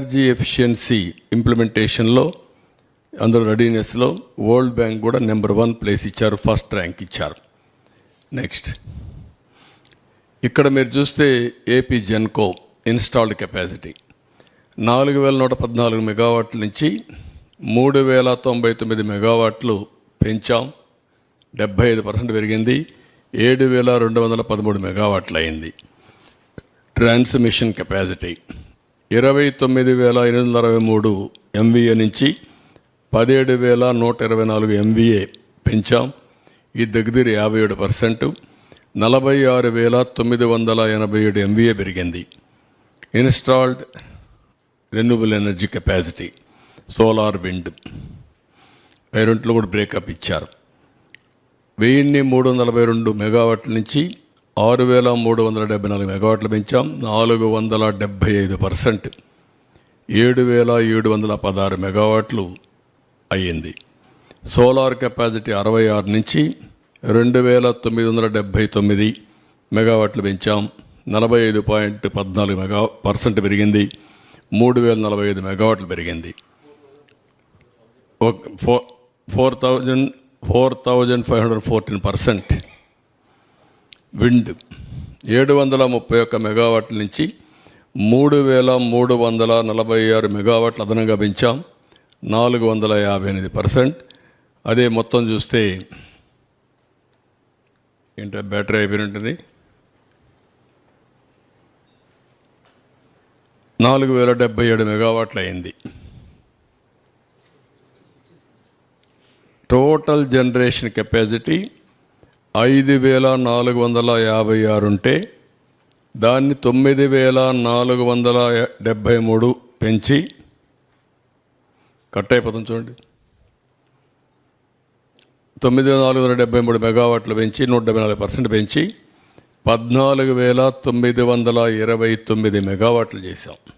Energy efficiency ఇంప్లిమెంటేషన్లో అందరూ రెడీనెస్లో వరల్డ్ బ్యాంక్ కూడా నెంబర్ వన్ ప్లేస్ ఇచ్చారు ఫస్ట్ ర్యాంక్ ఇచ్చారు. నెక్స్ట్. ఇక్కడ మీరు చూస్తే ఏపీ జెన్కో ఇన్స్టాల్డ్ కెపాసిటీ. నాలుగు వేల నూట పద్నాలుగు మెగావాట్ల నుంచి మూడు వేల తొంభై తొమ్మిది మెగావాట్లు పెంచాం. డెబ్బై ఐదు పర్సెంట్ పెరిగింది. ఏడు వేల రెండు వందల పదమూడు మెగావాట్లు అయింది ట్రాన్స్మిషన్ కెపాసిటీ. ఇరవై తొమ్మిది వేల ఎనిమిది వందల అరవై మూడు ఎంవీఏ నుంచి పదిహేడు వేల నూట ఇరవై నాలుగు ఎంవీఏ పెంచాం. ఈ దగ్గర యాభై ఏడు పర్సెంట్. నలభై ఆరు వేల తొమ్మిది వందల ఎనభై ఏడు ఎంవీఏ పెరిగింది. Installed renewable energy capacity solar wind పేరెంట్లు కూడా బ్రేకప్ ఇచ్చారు. వెయ్యిన్ని మూడు వందల నలభై రెండు మెగావాట్ల నుంచి ఆరు వేల మూడు వందల డెబ్బై నాలుగు మెగావాట్లు పెంచాం. నాలుగు వందల డెబ్బై ఐదు పర్సెంట్. ఏడు వేల ఏడు వందల పదహారు మెగావాట్లు అయ్యింది. సోలార్ కెపాసిటీ అరవై ఆరు నుంచి రెండు వేల తొమ్మిది వందల డెబ్భై తొమ్మిది మెగావాట్లు పెంచాం. నలభై ఐదు పాయింట్ పద్నాలుగు మెగా పర్సెంట్ పెరిగింది. మూడు వేల నలభై ఐదు మెగావాట్లు పెరిగింది. Four four thousand four thousand five hundred fourteen percent wind. ఏడు వందల ముప్పై ఒక్క మెగావాట్ల నుంచి మూడు వేల మూడు వందల నలభై ఆరు మెగావాట్లు అదనంగా పెంచాం. నాలుగు వందల యాభై ఎనిమిది పర్సెంట్. అదే మొత్తం చూస్తే ఏంటో బ్యాటరీ అయిపోయినట్టుంది నాలుగు వేల డెబ్బై ఏడు మెగావాట్లు అయింది. టోటల్ జనరేషన్ కెపాసిటీ ఐదు వేల నాలుగు వందల యాభై ఆరు ఉంటే దాన్ని తొమ్మిది వేల నాలుగు వందల డెబ్భై మూడు పెంచి కట్ అయిపోతుంది చూడండి. తొమ్మిది వేల నాలుగు వందల డెబ్బై మూడు మెగావాట్లు పెంచి నూట డెబ్బై నాలుగు పర్సెంట్ పెంచి పద్నాలుగు వేల తొమ్మిది వందల ఇరవై తొమ్మిది మెగావాట్లు చేశాం.